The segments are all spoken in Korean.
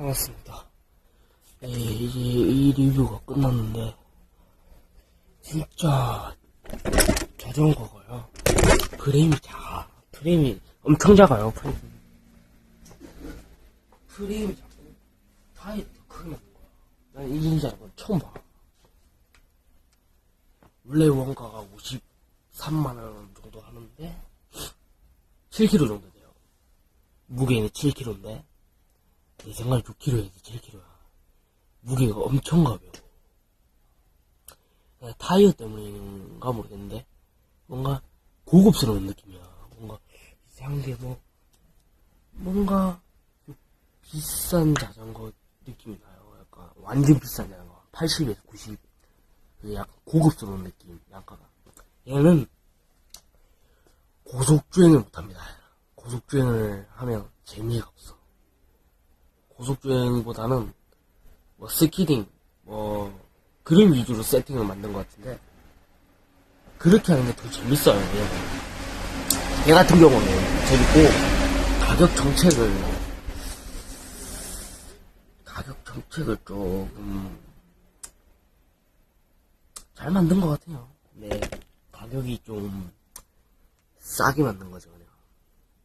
반갑습니다. 네, 이제 이 리뷰가 끝났는데, 진짜, 자전거가요. 프레임이 작아. 프레임이 엄청 작아요, 프레임. 프레임이 작고, 크게 나는 거야. 난 이긴 자전거 처음 봐. 원래 원가가 53만 원 정도 하는데, 7kg 정도 돼요. 무게는 7kg인데, 내 생각에 6kg야, 7kg야. 무게가 엄청 가벼워. 그냥 타이어 때문인가 모르겠는데, 뭔가 고급스러운 느낌이야. 뭔가 이상한 게 뭐, 뭔가 좀 비싼 자전거 느낌이 나요. 약간 완전 비싼 자전거. 80에서 90. 그 약간 고급스러운 느낌, 약간가. 얘는 고속주행을 못합니다. 고속주행을 하면 재미가 없어. 고속주행보다는 뭐 스키딩 뭐 그런 위주로 세팅을 만든 것 같은데 그렇게 하는 게 더 재밌어요 얘는 얘 같은 경우는 재밌고 가격 정책을 가격 정책을 조금 잘 만든 것 같아요. 네 가격이 좀 싸게 만든 거죠 그냥.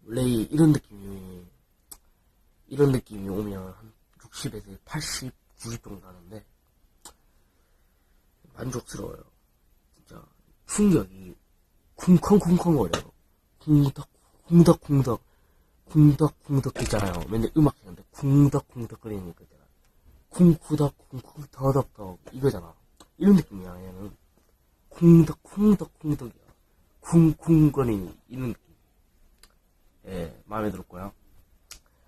원래 이- 이런 느낌이 이런 느낌이 오면 한 60에서 80, 90 정도 하는데 만족스러워요. 진짜 충격이 쿵쾅쿵쾅 거려요. 쿵덕 쿵덕 쿵덕 쿵덕 쿵덕 있잖아요. 맨날 음악 하는데 쿵덕 쿵덕 거리는 거 있잖아. 쿵쿠덕 쿵쿵 더덕덕 이거잖아. 이런 느낌이야 얘는 쿵덕 쿵덕 쿵덕이야. 쿵쿵 거리는 이런 느낌. 예, 마음에 들었고요.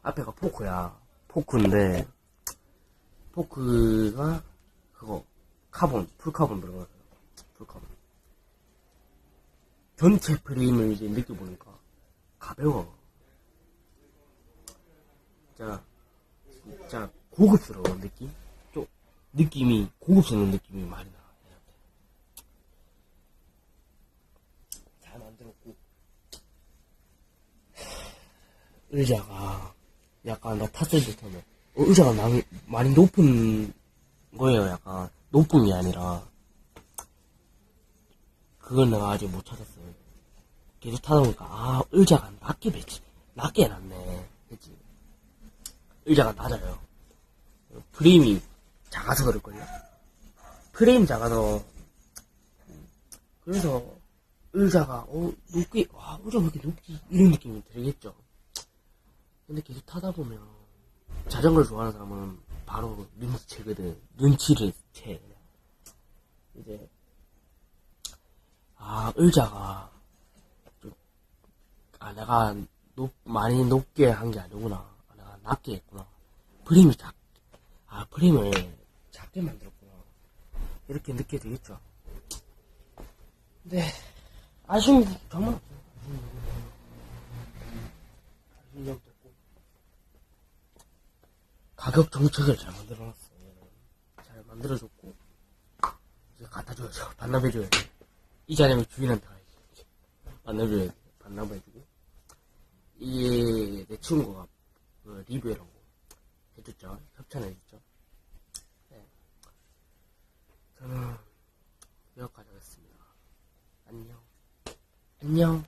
앞에가 포크야. 포크인데, 포크가, 그거, 카본, 풀카본 들어가요. 풀카본. 전체 프레임을 이제 느껴보니까, 가벼워. 진짜, 진짜 고급스러운 느낌? 좀, 느낌이, 고급스러운 느낌이 많이 나. 잘 만들었고, 의자가 약간 나 탔을 때처럼 어, 의자가 많이, 많이 높은 거예요. 약간 높은 게 아니라 그걸 내가 아직 못 찾았어요. 계속 타다 보니까 아 의자가 낮게 배치 낮게 해놨네. 그치? 의자가 낮아요. 프레임이 작아서 그럴걸요. 프레임 작아서 그래서 의자가 어 높게 와 의자 왜 이렇게 높지 이런 느낌이 들겠죠. 근데 계속 타다 보면 자전거를 좋아하는 사람은 바로 눈치 채거든. 눈치를 채. 이제 아 의자가 좀, 아 내가 높 많이 높게 한 게 아니구나. 아, 내가 낮게 했구나. 프레임이 작. 아 프레임을 작게 만들었구나. 이렇게 느껴지겠죠. 근데 아쉬운 게 정말. 아쉬운 점도. 가격 정책을 잘 만들어놨어. 잘 만들어줬고 이제 갖다 줘야죠. 반납해줘야지. 이 자리면 주인한테 가야지. 반납해줘야 돼. 반납해주고 이게 내 친구가 그 리뷰라고 해줬죠. 협찬해줬죠. 네. 저는 여기까지 하겠습니다. 안녕. 안녕.